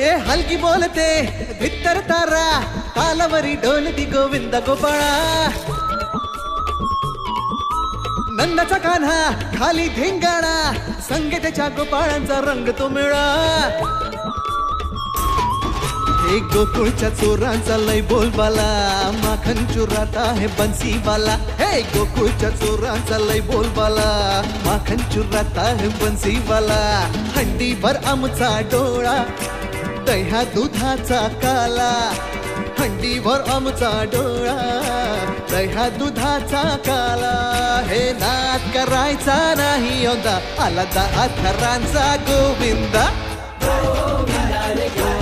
हे हलकी बोलते भित्तर तारा तालावरी डोलती गोविंद गोपाळा. नंदाचा कान्हा खाली धिंगाणा. संगीताच्या गोपाळांचा रंग तो मिळा. हे गोकुळच्या चोरांचा लय बोलबाला. माखन चुरात आहे बन्सीवाला हे गोकुळच्या चोरांचा लय बोलबाला. माखन चुरात आहे बन्सीवाला हंडीभर आमचा डोळा. दह्या दुधाचा काला. हंडीभर आमचा डोळा. दह्या दुधाचा काला. हे नाद करायचा नाही होता आला दा अथरांचा गोविंदा गोविंदा.